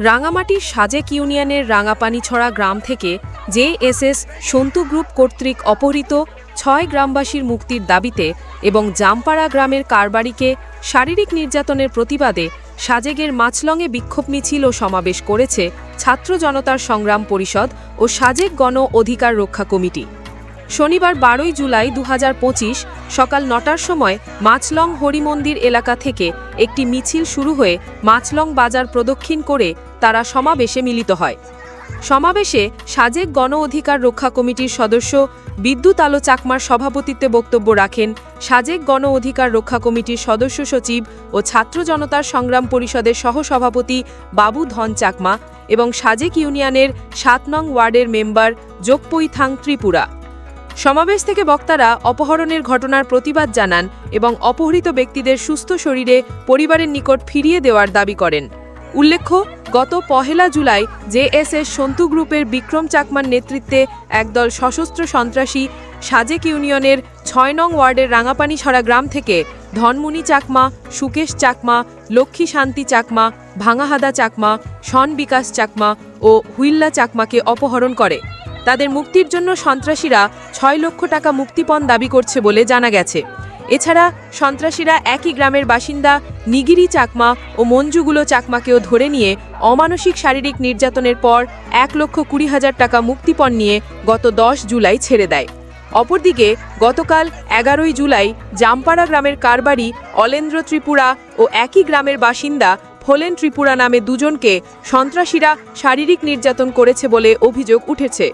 রাঙামাটির সাজেক ইউনিয়নের রাঙাপানিছড়া গ্রাম থেকে জেএসএস সন্তু গ্রুপ কর্তৃক অপহৃত ছয় গ্রামবাসীর মুক্তির দাবিতে এবং জামপাড়া গ্রামের কারবারিকে শারীরিক নির্যাতনের প্রতিবাদে সাজেগের মাছলংয়ে বিক্ষোভ মিছিল ও সমাবেশ করেছে ছাত্র জনতার সংগ্রাম পরিষদ ও সাজেক গণ অধিকার রক্ষা কমিটি। শনিবার বারোই জুলাই দু হাজার পঁচিশ সকাল নটার সময় মাছলং হরিমন্দির এলাকা থেকে একটি মিছিল শুরু হয়ে মাছলং বাজার প্রদক্ষিণ করে তারা সমাবেশে মিলিত হয়। সমাবেশে সাজেক গণ অধিকার রক্ষা কমিটির সদস্য বিদ্যুৎ আলো চাকমার সভাপতিত্বে বক্তব্য রাখেন সাজেক গণ অধিকার রক্ষা কমিটির সদস্য সচিব ও ছাত্র জনতার সংগ্রাম পরিষদের সহসভাপতি বাবু ধন চাকমা এবং সাজেক ইউনিয়নের সাত নং ওয়ার্ডের মেম্বার যোগপৈথাং ত্রিপুরা। সমাবেশ থেকে বক্তারা অপহরণের ঘটনার প্রতিবাদ জানান এবং অপহৃত ব্যক্তিদের সুস্থ শরীরে পরিবারের নিকট ফিরিয়ে দেওয়ার দাবি করেন। উল্লেখ্য, গত পহেলা জুলাই জেএসএস সন্তু গ্রুপের বিক্রম চাকমার নেতৃত্বে একদল সশস্ত্র সন্ত্রাসী সাজেক ইউনিয়নের ছয় নং ওয়ার্ডের রাঙাপানিছড়া গ্রাম থেকে ধনমুনি চাকমা, সুকেশ চাকমা, লক্ষ্মী শান্তি চাকমা, ভাঙাহাদা চাকমা, শন বিকাশ চাকমা ও হুইল্লা চাকমাকে অপহরণ করে। তাদের মুক্তির জন্য সন্ত্রাসীরা ছয় লক্ষ টাকা মুক্তিপণ দাবি করছে বলে জানা গেছে। এছাড়া সন্ত্রাসীরা একই গ্রামের বাসিন্দা নিগিরি চাকমা ও মঞ্জুগুলো চাকমাকেও ধরে নিয়ে অমানসিক শারীরিক নির্যাতনের পর এক লক্ষ কুড়ি হাজার টাকা মুক্তিপণ নিয়ে গত দশ জুলাই ছেড়ে দেয়। অপরদিকে গতকাল এগারোই জুলাই জামপাড়া গ্রামের কারবারি, অলেন্দ্র ত্রিপুরা ও একই গ্রামের বাসিন্দা ফোলেন ত্রিপুরা নামে দুজনকে সন্ত্রাসীরা শারীরিক নির্যাতন করেছে বলে অভিযোগ উঠেছে।